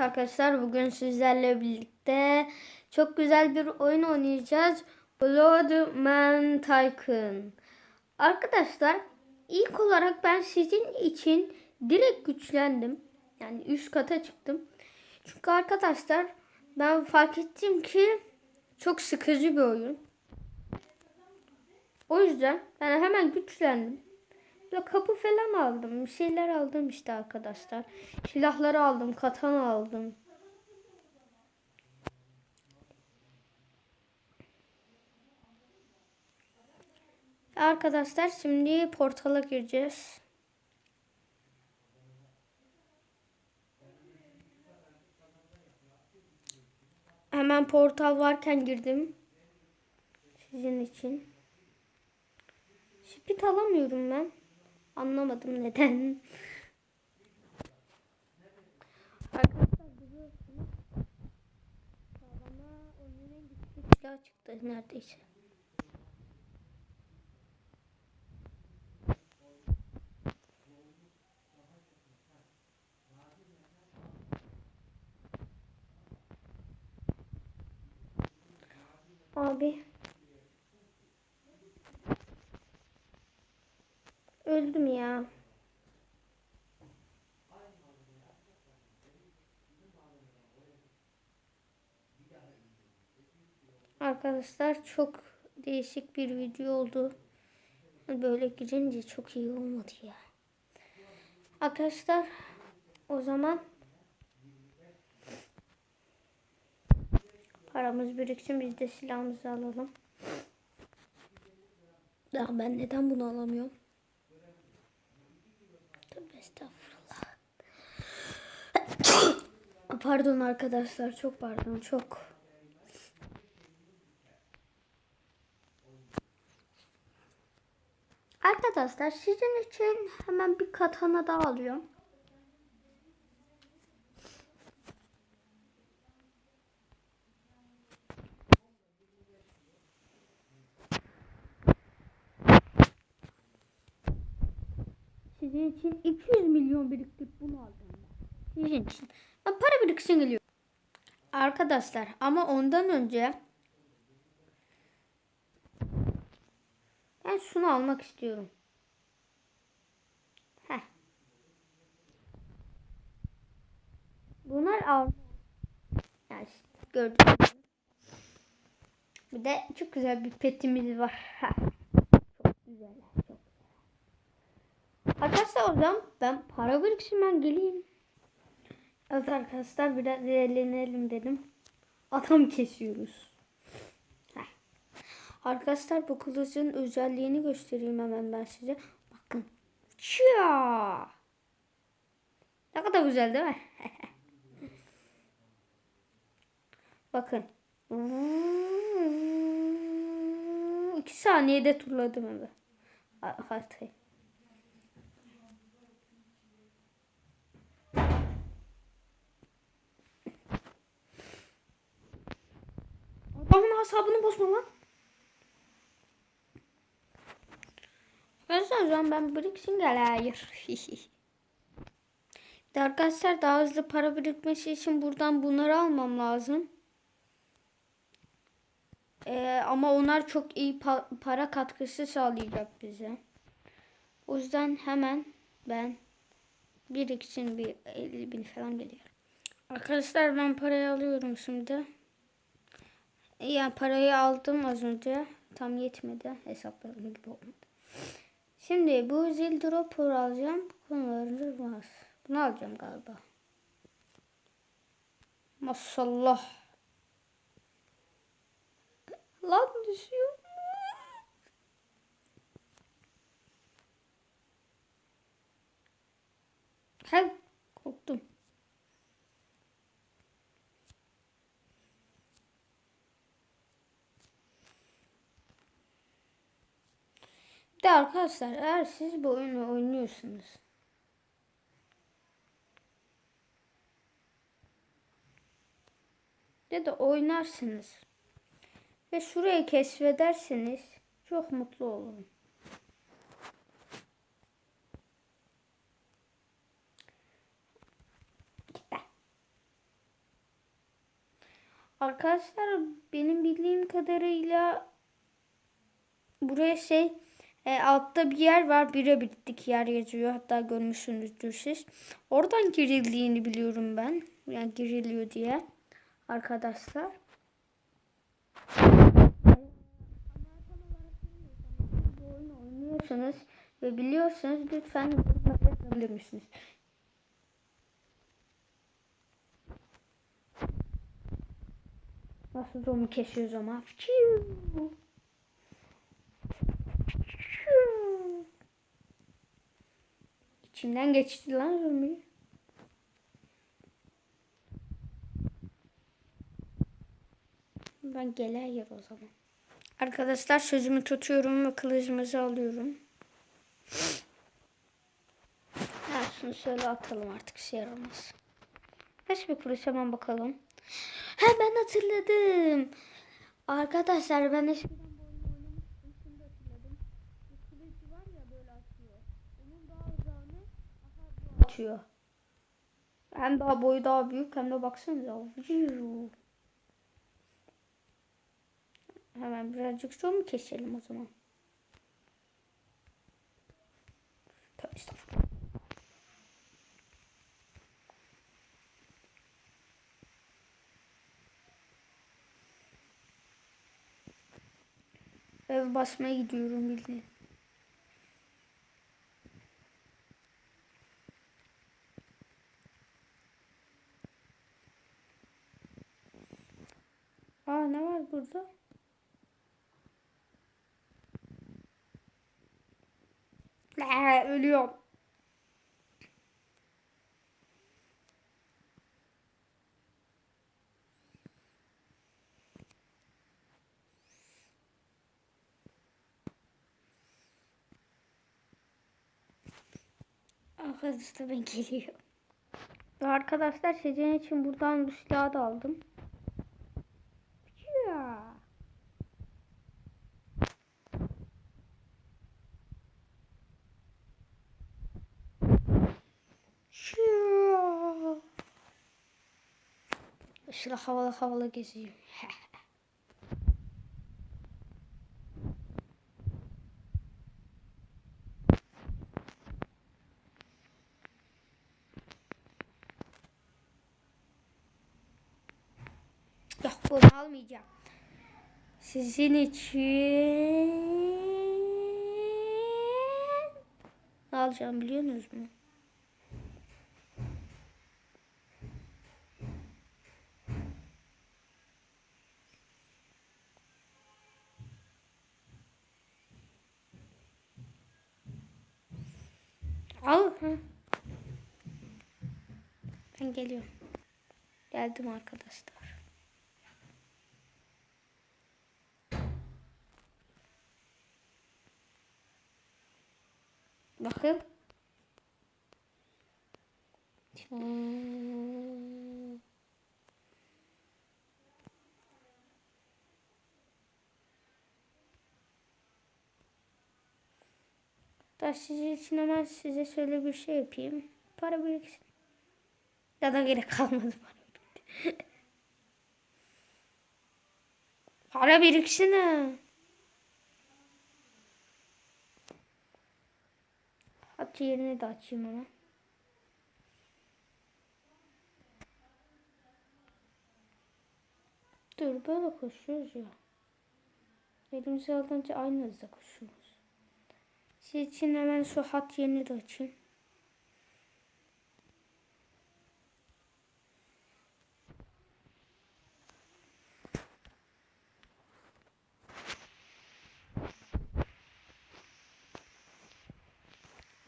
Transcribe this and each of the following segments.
Arkadaşlar bugün sizlerle birlikte çok güzel bir oyun oynayacağız. Blood Man Tycoon. Arkadaşlar ilk olarak ben sizin için direkt güçlendim. Yani üst kata çıktım. Çünkü arkadaşlar ben fark ettim ki çok sıkıcı bir oyun. O yüzden ben hemen güçlendim. Böyle kapı falan aldım. Bir şeyler aldım işte arkadaşlar. Silahları aldım. Katana aldım. Arkadaşlar şimdi portala gireceğiz. Hemen portal varken girdim. Sizin için. Spit alamıyorum ben. Anlamadım neden. Arkadaşlar biliyorsunuz. Bana oyunun en güçlü silah çıktı neredeyse. Abi. Öldüm ya. Arkadaşlar çok değişik bir video oldu. Böyle girince çok iyi olmadı ya. Arkadaşlar o zaman paramız biriksin biz de silahımızı alalım. Ya ben neden bunu alamıyorum? Estağfurullah. pardon arkadaşlar çok pardon çok. Arkadaşlar sizin için hemen bir katana daha alıyorum. Sizin için 200 milyon biriktirip bunu aldım ben. Sizin için. Ben para biriksin geliyorum. Arkadaşlar ama ondan önce ben şunu almak istiyorum. Heh. Bunlar al. Yani işte gördüğünüz gibi. Bir de çok güzel bir petimiz var. Heh. Çok güzel. Çok güzel. Arkadaşlar o zaman ben para biriktirmem geleyim. Evet arkadaşlar biraz eğlenelim dedim. Adam kesiyoruz. Heh. Arkadaşlar bu kılıcın özelliğini göstereyim hemen ben size. Bakın. Çia. Ne kadar güzel değil mi? Bakın. İki saniyede turladım evi. Haritayı. Asabını bozma lan. Arkadaşlar şu an ben biriksin gel hayır. Arkadaşlar daha hızlı para birikmesi için buradan bunları almam lazım. Ee, ama onlar çok iyi pa- para katkısı sağlayacak bize. O yüzden hemen ben biriksin bir 50 bin falan geliyor. Arkadaşlar ben parayı alıyorum şimdi. Yani parayı aldım az önce. Tam yetmedi. Hesaplarım gibi olmadı. Şimdi bu zil dropper alacağım. Kullanılmaz. Bunu alacağım galiba. Maşallah. Lan düşüyor. Hay korktum. Bir de arkadaşlar eğer siz bu oyunu oynuyorsunuz. Ya da oynarsınız. Ve şurayı keşfederseniz çok mutlu olurum. Arkadaşlar benim bildiğim kadarıyla buraya şey e, altta bir yer var. Bire bittik yer yazıyor. Hatta görmüşsünüzdür siz. Oradan girildiğini biliyorum ben. Yani giriliyor diye. Arkadaşlar. Oynuyorsanız ve biliyorsanız lütfen yorumlara yazabilir misiniz? Nasıl zombi kesiyoruz ama. Fiu. İçimden geçti lan zombi. Ben geler yer o zaman. Arkadaşlar sözümü tutuyorum ve kılıcımızı alıyorum. Ha, şunu şöyle atalım artık şey yaramaz. Kaç bir kılıç hemen bakalım. He ben hatırladım. Arkadaşlar ben eskiden bu oyunu oynamıştım. Şimdi hatırladım. Bu kılıcı var ya böyle atıyor. Onun daha uzağını atıyor. Hem daha boyu daha büyük hem de baksanıza. Hemen birazcık zombi keselim o zaman. Tövbe estağfurullah. Ev basmaya gidiyorum bildiğin. Aa ne var burada? La, ölüyorum. Arkadaşlar ben geliyorum. Arkadaşlar sizin için buradan bu silahı da aldım. Ya. Ya. Şöyle havalı havalı geziyor. Yok bunu almayacağım. Sizin için ne alacağım biliyor musunuz mu? Al. Hı. Ben geliyorum. Geldim arkadaşlar. Bakın. Hmm. Da sizin için hemen size şöyle bir şey yapayım. Para biriksin. Ya da gerek kalmadı bana. Para biriksin ha. At yerini de açayım hemen. Dur böyle koşuyoruz ya. Elimizi alınca aynı hızda koşuyoruz. Siz için hemen şu hat yerini de açayım.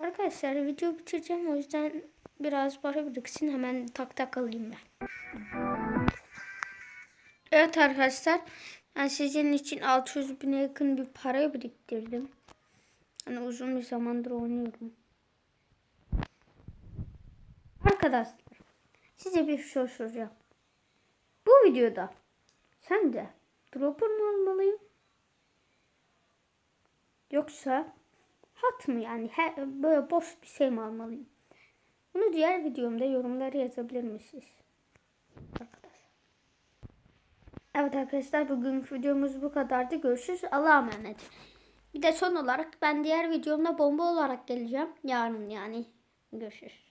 Arkadaşlar video bitireceğim o yüzden biraz para biriksin hemen tak tak alayım ben. Evet arkadaşlar ben sizin için 600 bine yakın bir para biriktirdim. Hani uzun bir zamandır oynuyorum. Arkadaşlar size bir soru soracağım. Bu videoda sence dropper mı almalıyım? Yoksa hat mı yani her, böyle boş bir şey mi almalıyım? Bunu diğer videomda yorumlara yazabilir misiniz? Arkadaşlar. Evet arkadaşlar bugün videomuz bu kadardı. Görüşürüz. Allah'a emanet. Bir de son olarak ben diğer videomda bomba olarak geleceğim. Yarın yani. Görüşürüz.